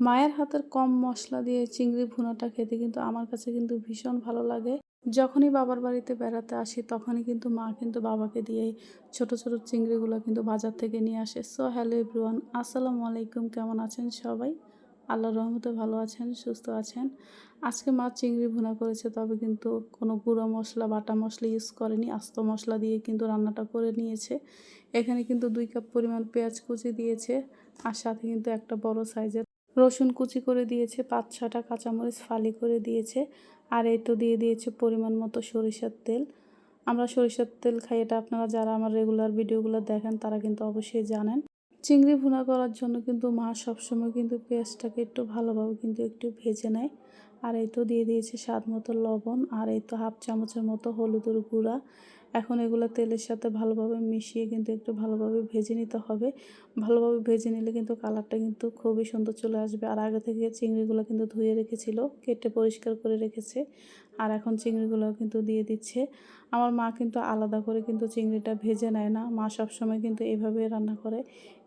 মায়ের হাতের কম মশলা দিয়ে চিংড়ি ভুনাটা খেতে কিন্তু আমার কাছে কিন্তু ভীষণ ভালো লাগে। যখনই বাবার বাড়িতে বেড়াতে আসি, তখনই কিন্তু মা কিন্তু বাবাকে দিয়ে ছোট ছোট চিংড়িগুলো কিন্তু বাজার থেকে নিয়ে আসে। সো হ্যালো এভরিওয়ান আসসালামু আলাইকুম, কেমন আছেন সবাই? আল্লাহর রহমতে ভালো আছেন, সুস্থ আছেন। আজকে মা চিংড়ি ভুনা করেছে, তবে কিন্তু কোনো গুঁড়ো মশলা, বাটা মশলা ইউজ করেনি। আস্ত মশলা দিয়ে কিন্তু রান্নাটা করে নিয়েছে। এখানে কিন্তু দুই কাপ পরিমাণ পেঁয়াজ কুচি দিয়েছে, আর সাথে কিন্তু একটা বড় সাইজের রসুন কুচি করে দিয়েছে, পাঁচ ছটা কাঁচামরিচ ফালি করে দিয়েছে, আর এই তো দিয়ে দিয়েছে পরিমাণ মতো সরিষার তেল। আমরা সরিষার তেল খাই, এটা আপনারা যারা আমার রেগুলার ভিডিওগুলো দেখেন তারা কিন্তু অবশ্যই জানেন। চিংড়ি ভুনা করার জন্য কিন্তু মা সবসময় কিন্তু পেঁয়াজটাকে একটু ভালোভাবে কিন্তু একটু ভেজে নেয়। আর এই তো দিয়ে দিয়েছে স্বাদ মতো লবণ, আর এই তো হাফ চামচের মতো হলুদের গুঁড়া এখন এগুলো তেলের সাথে ভালোভাবে মিশিয়ে কিন্তু একটু ভালোভাবে ভেজে নিতে হবে। ভালোভাবে ভেজে নিলে কিন্তু কালারটা কিন্তু খুবই সুন্দর চলে আসবে। আর আগে থেকে চিংড়িগুলো কিন্তু ধুয়ে রেখেছিল, কেটে পরিষ্কার করে রেখেছে। আর এখন চিংড়িগুলো কিন্তু দিয়ে দিচ্ছে। আমার মা কিন্তু আলাদা করে কিন্তু চিংড়িটা ভেজে নেয় না। মা সবসময় কিন্তু এভাবে রান্না করে।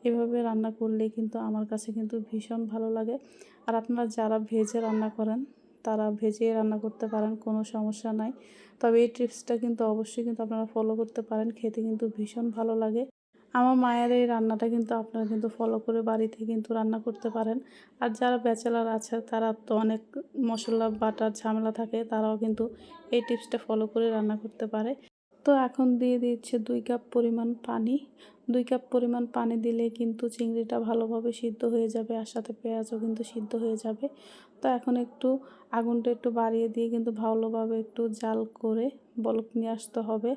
এভাবে রান্না করলে কিন্তু আমার কাছে কিন্তু ভীষণ ভালো লাগে। আর আপনারা যারা ভেজে রান্না করেন তারা ভেজে রান্না করতে পারেন, কোনো সমস্যা নাই। তবে এই টিপসটা কিন্তু অবশ্যই কিন্তু আপনারা ফলো করতে পারেন, খেতে কিন্তু ভীষণ ভালো লাগে। আমার মায়ের এই রান্নাটা কিন্তু আপনারা কিন্তু ফলো করে বাড়িতে কিন্তু রান্না করতে পারেন। আর যারা ব্যাচেলার আছে, তারা তো অনেক মশলা, বাটার ঝামেলা থাকে, তারাও কিন্তু এই টিপসটা ফলো করে রান্না করতে পারে। তো এখন দিয়ে দিচ্ছে দুই কাপ পরিমাণ পানি। দুই কাপ পরিমাণ পানি দিলে কিন্তু চিংড়িটা ভালোভাবে সিদ্ধ হয়ে যাবে আর সাথে পেঁয়াজও কিন্তু সিদ্ধ হয়ে যাবে। তো এখন একটু আগুনটা একটু বাড়িয়ে দিয়ে কিন্তু ভালোভাবে একটু জাল করে বলক নিয়ে আসতে হবে।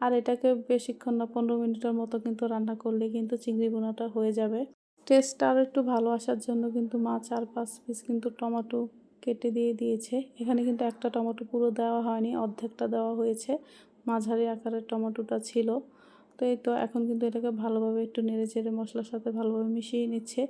আর এটাকে বেশিক্ষণ না পনেরো মিনিটের মতো কিন্তু রান্না করলে কিন্তু চিংড়ি বোনাটা হয়ে যাবে। টেস্টটা আরও একটু ভালো আসার জন্য কিন্তু মা চার পাঁচ পিস কিন্তু টমেটো কেটে দিয়ে দিয়েছে। এখানে কিন্তু একটা টমেটো পুরো দেওয়া হয়নি, অর্ধেকটা দেওয়া হয়েছে। মাঝারি আকারের টমেটোটা ছিল। তো এই তো এখন কিন্তু এটাকে ভালোভাবে একটু নেড়ে চেড়ে মশলার সাথে ভালোভাবে মিশিয়ে নিচ্ছে।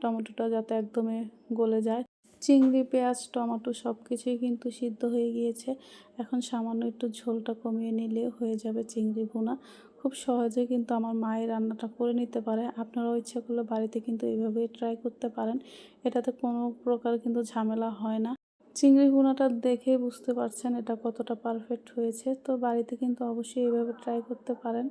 টমেটোটা যাতে একদমই গলে যায়। চিংড়ি, পেঁয়াজ, টমেটো সব কিছুই কিন্তু সিদ্ধ হয়ে গিয়েছে। এখন সামান্য একটু ঝোলটা কমিয়ে নিলে হয়ে যাবে চিংড়ি ভুনা। খুব সহজে কিন্তু আমার মায়ের রান্নাটা করে নিতে পারে। আপনারাও ইচ্ছা করলে বাড়িতে কিন্তু এইভাবেই ট্রাই করতে পারেন। এটাতে কোনো প্রকার কিন্তু ঝামেলা হয় না। চিংড়ি ভুনাটা দেখে বুঝতে পারছেন এটা কতটা পারফেক্ট হয়েছে। তো বাড়িতে কিন্তু অবশ্যই এইভাবে ট্রাই করতে পারেন।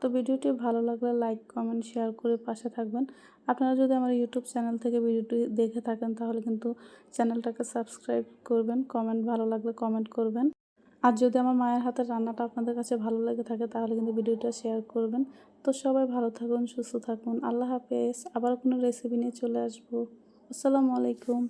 তো ভিডিওটি ভালো লাগলে লাইক কমেন্ট শেয়ার করে পাশে থাকবেন। আপনারা যদি আমার ইউটিউব চ্যানেল থেকে ভিডিওটি দেখে থাকেন, তাহলে কিন্তু চ্যানেলটাকে সাবস্ক্রাইব করবেন। কমেন্ট ভালো লাগলে কমেন্ট করবেন। আর যদি আমার মায়ের হাতের রান্নাটা আপনাদের কাছে ভালো লেগে থাকে, তাহলে কিন্তু ভিডিওটা শেয়ার করবেন। তো সবাই ভালো থাকুন, সুস্থ থাকুন। আল্লাহ হাফেজ। আবার কোনো রেসিপি নিয়ে চলে আসব। আসসালামু আলাইকুম।